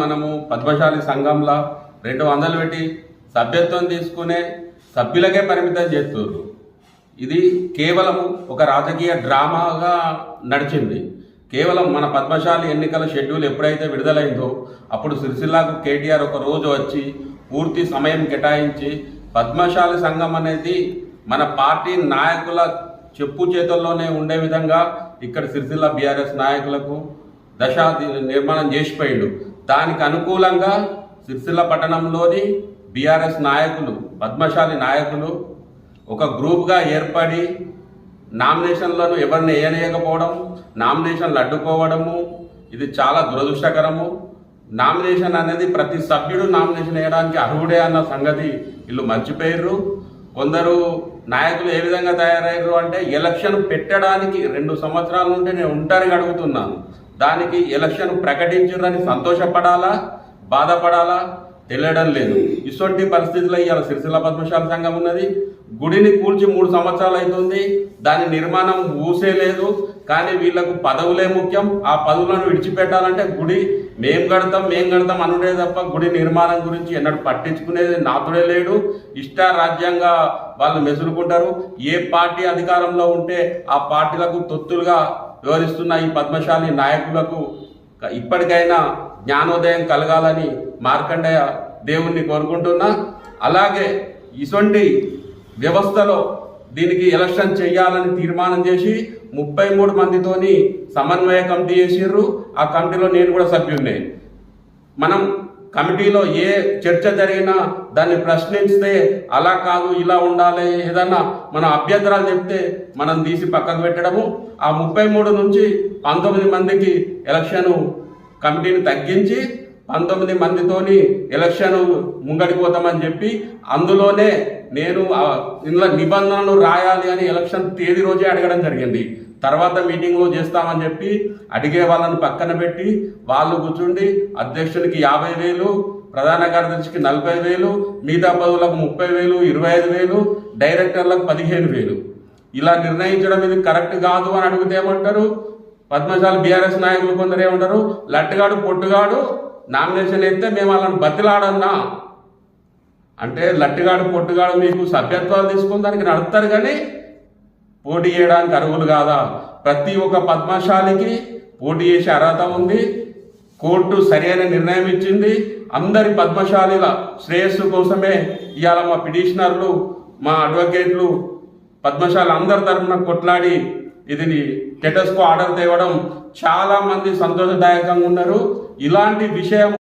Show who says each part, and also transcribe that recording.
Speaker 1: మనము పద్మశాలి సంఘంలో రెండు వందలు పెట్టి సభ్యత్వం తీసుకునే సభ్యులకే పరిమితం చేస్తున్నారు ఇది కేవలం ఒక రాజకీయ డ్రామాగా నడిచింది. కేవలం మన పద్మశాలి ఎన్నికల షెడ్యూల్ ఎప్పుడైతే విడుదలైందో అప్పుడు సిరిసిల్లాకు కేటీఆర్ ఒక రోజు వచ్చి పూర్తి సమయం కేటాయించి పద్మశాలి సంఘం అనేది మన పార్టీ నాయకుల చెప్పు చేతుల్లోనే ఉండే విధంగా ఇక్కడ సిరిసిల్ల బీఆర్ఎస్ నాయకులకు దశ నిర్మాణం చేసిపోయిండు. దానికి అనుకూలంగా సిరిసిల్ల పట్టణంలోని బీఆర్ఎస్ నాయకులు పద్మశాలి నాయకులు ఒక గ్రూప్గా ఏర్పడి నామినేషన్లను ఎవరిని వేయనేయకపోవడం నామినేషన్లు అడ్డుకోవడము ఇది చాలా దురదృష్టకరము. నామినేషన్ అనేది ప్రతి సభ్యుడు నామినేషన్ వేయడానికి అర్హుడే అన్న సంగతి వీళ్ళు మర్చిపోయారు కొందరు నాయకులు ఏ విధంగా తయారయ్యారు అంటే ఎలక్షన్ పెట్టడానికి రెండు సంవత్సరాల నుండి నేను ఉంటారని అడుగుతున్నాను. దానికి ఎలక్షన్ ప్రకటించారని సంతోషపడాలా? బాధపడాలా? తెలియడం లేదు. ఇటువంటి పరిస్థితుల్లో ఇవాళ సిరిసిల్ల పద్మశాల సంఘం ఉన్నది. గుడిని కూల్చి మూడు సంవత్సరాలు అవుతుంది దాని నిర్మాణం ఊసే లేదు. కానీ వీళ్ళకు పదవులే ముఖ్యం. ఆ పదవులను విడిచిపెట్టాలంటే గుడి మేం కడతాం మేం కడతాం అనుడే తప్ప గుడి నిర్మాణం గురించి ఎన్నడూ పట్టించుకునేది నాతుడే లేడు. ఇష్ట రాజ్యంగా వాళ్ళు మెసులుకుంటారు. ఏ పార్టీ అధికారంలో ఉంటే ఆ పార్టీలకు తొత్తులుగా వివరిస్తున్న ఈ పద్మశాలి నాయకులకు ఇప్పటికైనా జ్ఞానోదయం కలగాలని మార్కండేయ దేవుణ్ణి కోరుకుంటున్నా. అలాగే ఇటువంటి వ్యవస్థలో దీనికి ఎలక్షన్ చేయాలని తీర్మానం చేసి ముప్పై మూడు మందితోని సమన్వయ కమిటీ చేసిర్రు. ఆ కమిటీలో నేను కూడా సభ్యున్నే మనం కమిటీలో ఏ చర్చ జరిగినా దాన్ని ప్రశ్నిస్తే అలా కాదు ఇలా ఉండాలి ఏదన్నా మన అభ్యంతరాలు చెప్తే మనం తీసి పక్కకు పెట్టడము. ఆ ముప్పై మూడు నుంచి పంతొమ్మిది మందికి ఎలక్షన్ కమిటీని తగ్గించి పంతొమ్మిది మందితోని ఎలక్షన్ ముంగడికి పోతామని చెప్పి అందులోనే నేను ఇందులో నిబంధనలు రాయాలి అని ఎలక్షన్ తేదీ రోజే అడగడం జరిగింది. తర్వాత మీటింగ్లో చేస్తామని చెప్పి అడిగే వాళ్ళని పక్కన పెట్టి వాళ్ళు కూర్చుండి అధ్యక్షునికి యాభై వేలు ప్రధాన కార్యదర్శికి నలభై వేలు మిగతా పదవులకు ముప్పై వేలు ఇరవై ఐదు వేలు డైరెక్టర్లకు పదిహేను వేలు. ఇలా నిర్ణయించడం ఇది కరెక్ట్ కాదు అని అడిగితే ఏమంటారు? పద్మశాల బీఆర్ఎస్ నాయకులు కొందరు ఏమంటారు? లట్టుగాడు పొట్టుగాడు నామినేషన్ అయితే మేము వాళ్ళని బతిలాడన్నా. అంటే లట్టుగాడు పొట్టుగాడు మీకు సభ్యత్వాలు తీసుకుని దానికి నడుపుతారు కానీ పోటీ చేయడానికి అర్హులు కాదా? ప్రతి ఒక్క పద్మశాలికి పోటీ చేసే అర్హత ఉంది. కోర్టు సరైన నిర్ణయం ఇచ్చింది. అందరి పద్మశాలిల శ్రేయస్సు కోసమే ఇవాళ మా పిటిషనర్లు మా అడ్వకేట్లు పద్మశాలి అందరి తరఫున కొట్లాడి ఇది టెటస్కో ఆర్డర్ తేవడం చాలా మంది సంతోషదాయకంగా ఉన్నారు. ఇలాంటి విషయం